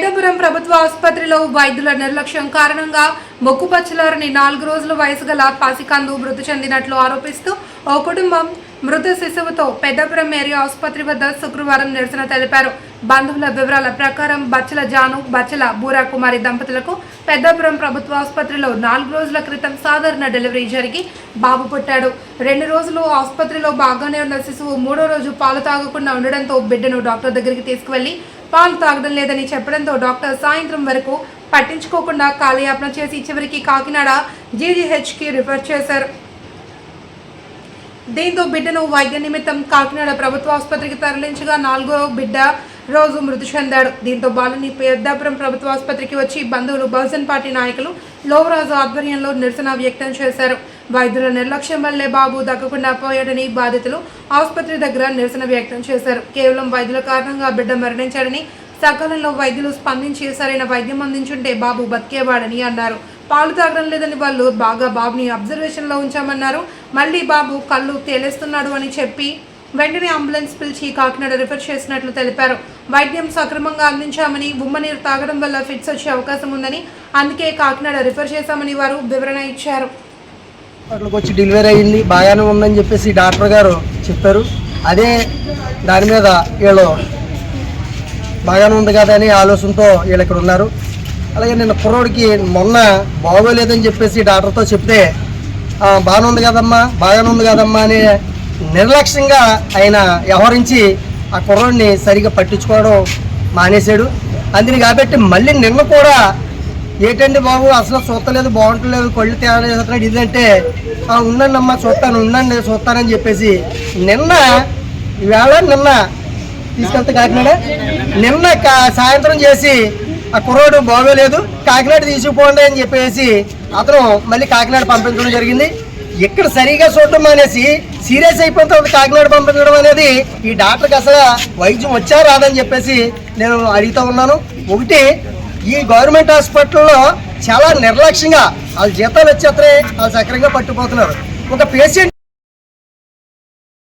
పెద్దపురం ప్రభుత్వ ఆసుపత్రిలో వైద్యుల నిర్లక్ష్యం కారణంగా మొక్కుపచ్చలారని నాలుగు రోజుల వయసు గల పాసికందు మృతి చెందినట్లు ఆరోపిస్తూ ఓ కుటుంబం మృత శిశువుతో పెద్దపురం ఏరియా ఆసుపత్రి వద్ద శుక్రవారం నిరసన తెలిపారు. బంధువుల వివరాల ప్రకారం బచ్చల జాను బచ్చల బూరా కుమారి దంపతులకు పెద్దపురం ప్రభుత్వ ఆసుపత్రిలో నాలుగు రోజుల క్రితం సాధారణ డెలివరీ జరిగి బాబు పుట్టాడు. రెండు రోజులు ఆసుపత్రిలో బాగానే ఉన్న శిశువు మూడో రోజు పాలు తాగకుండా ఉండడంతో బిడ్డను డాక్టర్ దగ్గరికి తీసుకువెళ్ళి పాలు తాగడం లేదని చెప్పడంతో డాక్టర్ సాయంత్రం వరకు పట్టించుకోకుండా కాలయాపన చేసి చివరికి కాకినాడ జీజీహెచ్కి రిఫర్ చేశారు. దీంతో బిడ్డను వైద్య నిమిత్తం కాకినాడ ప్రభుత్వ ఆసుపత్రికి తరలించగా నాలుగో బిడ్డ రోజు మృతి చెందాడు. దీంతో బాలుని పెద్దాపురం ప్రభుత్వ ఆసుపత్రికి వచ్చి బంధువులు బహుజన్ పార్టీ నాయకులు లోవరాజు ఆధ్వర్యంలో నిరసన వ్యక్తం చేశారు. వైద్యుల నిర్లక్ష్యం వల్లే బాబు దక్కకుండా పోయాడని బాధితులు ఆసుపత్రి దగ్గర నిరసన వ్యక్తం చేశారు. కేవలం వైద్యుల కారణంగా బిడ్డ మరణించాడని సకాలంలో వైద్యులు స్పందించి సరైన వైద్యం అందించుంటే బాబు బతికేవాడని అన్నారు. పాలు తాగడం లేదని వాళ్ళు బాగా బాబుని అబ్జర్వేషన్లో ఉంచామన్నారు. మళ్ళీ బాబు కళ్ళు తేలేస్తున్నాడు అని చెప్పి వెంటనే అంబులెన్స్ పిలిచి కాకినాడ రిఫర్ చేసినట్లు తెలిపారు. వైద్యం సక్రమంగా అందించామని ఉమ్మనీరు తాగడం వల్ల ఫిట్స్ వచ్చే అవకాశం ఉందని అందుకే కాకినాడ రిఫర్ చేశామని వారు వివరణ ఇచ్చారు. హాస్పిటల్కి వచ్చి డెలివరీ అయ్యింది. బాగానే ఉందని చెప్పేసి డాక్టర్ గారు చెప్పారు. అదే దాని మీద వీళ్ళు బాగానే ఉంది కదా అని ఆలోచనతో వీళ్ళు ఇక్కడ ఉన్నారు. అలాగే నిన్న కుర్రోడికి మొన్న బాగోలేదని చెప్పేసి డాక్టర్తో చెప్తే బాగానే ఉంది కదమ్మా బాగానే ఉంది కదమ్మా అని నిర్లక్ష్యంగా ఆయన వ్యవహరించి ఆ కుర్రోడిని సరిగా పట్టించుకోవడం మానేశాడు. అందుని కాబట్టి మళ్ళీ నిన్న కూడా ఏంటండి బాబు? అసలు చూస్తలేదు బాగుంటలేదు కళ్ళు తేడా ఇదంటే ఉండండి అమ్మా చూస్తాను ఉండండి చూస్తానని చెప్పేసి. నిన్న ఈవేళ నిన్న తీసుకెళ్తే కాకినాడ. నిన్న కా- సాయంత్రం చేసి ఆ కుర్రోడు బాగోలేదు కాకినాడ తీసుకుపోండి అని చెప్పేసి అతను మళ్ళీ కాకినాడ పంపించడం జరిగింది. ఇక్కడ సరిగా చూడటం అనేసి సీరియస్ అయిపోయిన తర్వాత కాకినాడ పంపించడం అనేది ఈ డాక్టర్కి అసలు వైద్యం వచ్చా రాదని చెప్పేసి నేను అడుగుతా ఉన్నాను. ఒకటి ఈ గవర్నమెంట్ హాస్పిటల్లో చాలా నిర్లక్ష్యంగా వాళ్ళ జీతాలు వచ్చేస్తే వాళ్ళు సక్రంగా పట్టుకుపోతున్నారు. ఒక పేషెంట్